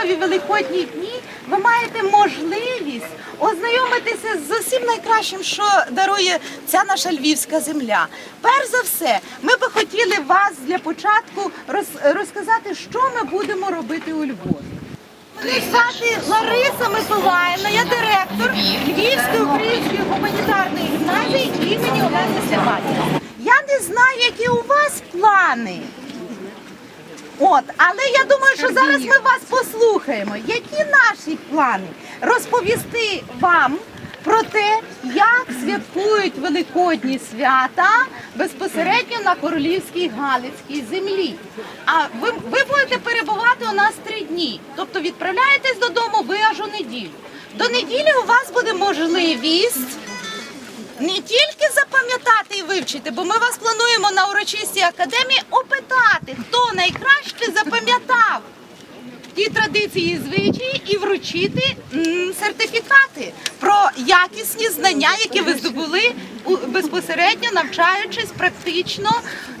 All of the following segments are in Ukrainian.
святкові великодні дні ви маєте можливість ознайомитися з усім найкращим, що дарує ця наша львівська земля. Перш за все, ми би хотіли вас для початку роз- розказати, що ми будемо робити у Львові. Звати Лариса Миколаївна, я директор Львівської української гуманітарної гімназії імені Олени Сябатіна. Я не знаю, які у вас плани. От, але я думаю, що зараз ми вас послухаємо. Які наші плани? Розповісти вам про те, як святкують великодні свята безпосередньо на королівській Галицькій землі. А ви, ви будете перебувати у нас три дні. Тобто відправляєтесь додому ви аж у неділю. До неділі у вас буде можливість не тільки запам'ятати і вивчити, бо ми вас плануємо на урочистій академії опитати, хто найкраще запам'ятав ті традиції і звичаї і вручити сертифікати про якісні знання, які ви здобули безпосередньо навчаючись практично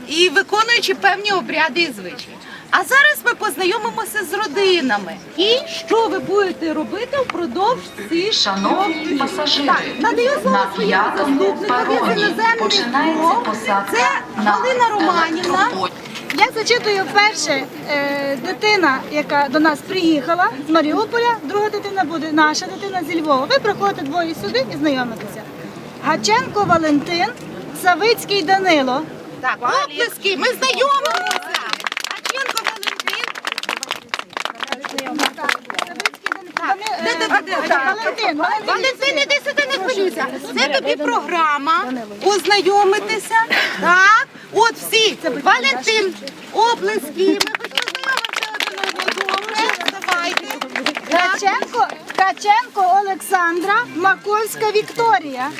і виконуючи певні обряди і звичаї. А зараз ми познайомимося з родинами. І що ви будете робити впродовж цих Шановні трьох пасажири, Так, надаю слово на своєму п'ятому заступникові з пероні іноземних починається мов. посадка Це на Галина Романівна. електропотяг. Я зачитую перше е, дитина, яка до нас приїхала з Маріуполя, друга дитина буде наша дитина зі Львова. Ви приходите двоє сюди і знайомитеся. Гаченко Валентин, Савицький Данило. Так, оплески, ми знайомимося. Аченко Валентин. Де, де, де, де? Валентин, Валентин. Іди сюди, не хвилюйся. Це тобі програма. Познайомитися. Так, от всі. Валентин, оплески. Ми. Ткаченко, Ткаченко Олександра, Маковська Вікторія.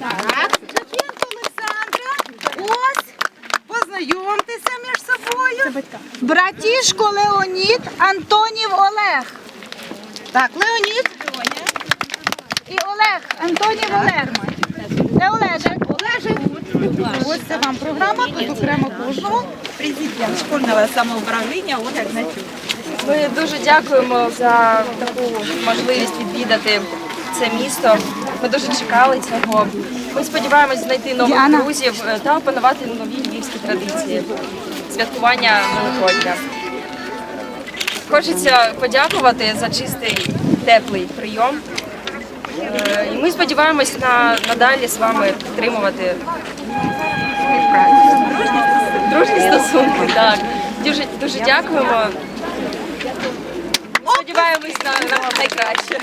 Так, Олександра. Ось. Познайомтеся між собою. Братішко Леонід, Антонів Олег. Так, Леонід. І Олег, Антонів Олег. Де Олежик? Олежик. Ось це вам програма, тут окремо кожного. президент школьного самоуправління Ольга Гнатюк. Ми дуже дякуємо за таку можливість відвідати це місто. Ми дуже чекали цього. Ми сподіваємось знайти нових Діана. друзів та опанувати нові львівські традиції святкування Великодня. Хочеться подякувати за чистий теплий прийом. Е, І ми сподіваємось на надалі з вами підтримувати дружні стосунки. Так. Дуже дуже дякуємо. Сподіваємось на, на найкраще.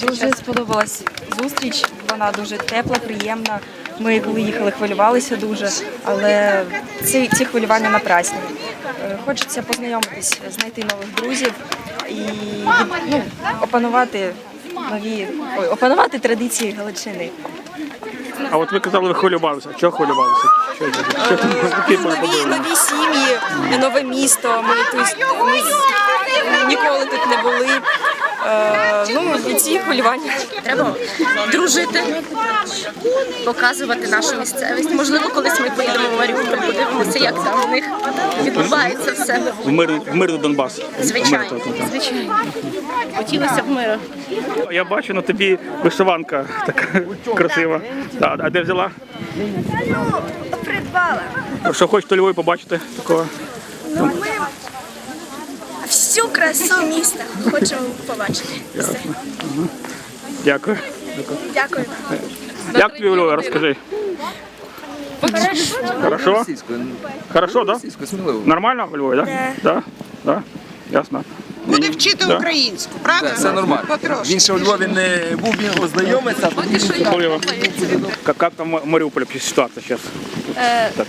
Дуже сподобалась зустріч. Вона дуже тепла, приємна. Ми коли їхали, хвилювалися дуже, але ці, ці хвилювання напрасні. Е, Хочеться познайомитись, знайти нових друзів і ну, опанувати нові ой, опанувати традиції Галичини. А от ви казали, ви хвилювалися. Чого хвилювалися? Що, Нові, нові сім'ї, нове місто. Ми тут ми ніколи тут не були. Е, ну ці хвилювання. Треба дружити, показувати нашу місцевість. Можливо, колись ми поїдемо в Маріуполь, подивимося, як там у них відбувається все. В мир, в мир до Донбасу. Звичайно, то, то, то. звичайно. Хотілося б миру. Я бачу на тобі вишиванка така красива. Да, а де взяла? Придбала. Що хочете у Львові побачити такого? Всю красу міста хочемо побачити. Дякую. Дякую. Як тобі у Львові, розкажи. Хорошо? Хорошо, да? Нормально у Львові, да? Да? Да? Ясно. Буде вчити Да. українську, правда? Все нормально. Потрошки. Він ще у Львові не був, він ознайомиться. Коли- Как, как там в Мариуполе ситуация сейчас? Так.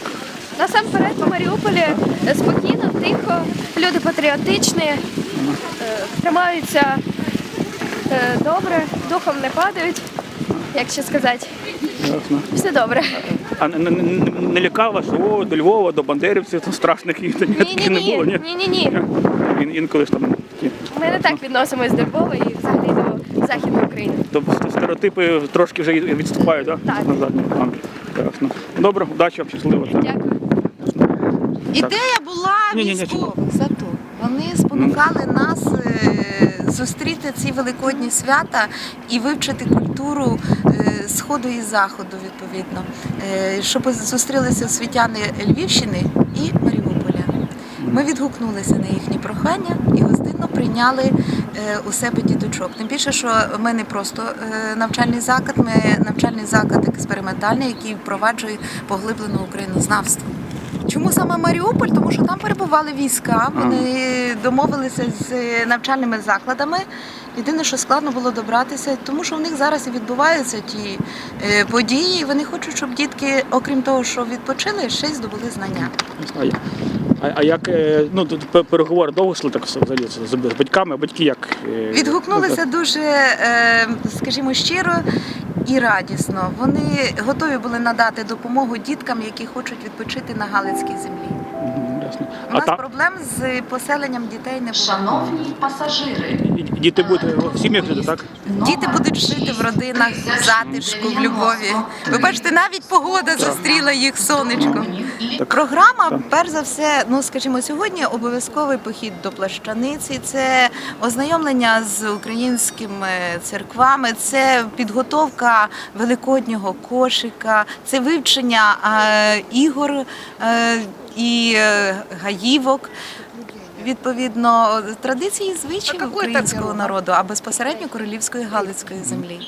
Насамперед по Маріуполі е, спокійно, тихо, люди патріотичні, е, тримаються е, добре, духом не падають, як ще сказати. Ясно. Все добре. А не, не, не, лякав вас, о, до Львова, до бандерівців, то страшних ні, Ні, не було, ні? ні, ні, ні. Ін, інколи ж там такі. Ми не так відносимось до Львова і взагалі до Західної України. Тобто стереотипи трошки вже відступають? Так. На задній план. Ясно. Добре, удачі щасливо. Дякую. Ідея була Ні-ні-ні, військова. Вони спонукали нас е, зустріти ці великодні свята і вивчити культуру е, сходу і заходу, відповідно, Е, щоб зустрілися освітяни Львівщини і Маріуполя. Ми відгукнулися на їхні прохання і гостинно прийняли е, у себе діточок. Тим більше, що ми не просто е, навчальний заклад, ми навчальний заклад експериментальний, який впроваджує поглиблене українознавство. Чому саме Маріуполь? Тому що там перебували війська, вони домовилися з е, навчальними закладами. Єдине, що складно було добратися, тому що в них зараз і відбуваються ті е, події. і Вони хочуть, щоб дітки, окрім того, що відпочили, ще й здобули знання. А, а, як е, ну тут пе- переговори довго йшли так взагалі з, батьками, а батьки як Відгукнулися дуже, е, скажімо, щиро і радісно. Вони готові були надати допомогу діткам, які хочуть відпочити на Галицькій землі. Ясно. У А нас проблем з поселенням дітей не було. Шановні пасажири, діти будуть в сім'ях жити, так? Діти будуть жити в родинах, в затишку, в любові. Ви бачите, навіть погода зустріла їх сонечком. Програма, перш за все, ну скажімо, сьогодні обов'язковий похід до плащаниці, це ознайомлення з українськими церквами, це підготовка великоднього кошика, це вивчення е, ігор е, і е, гаївок. Відповідно, традиції звичаї українського народу, а безпосередньо королівської галицької землі.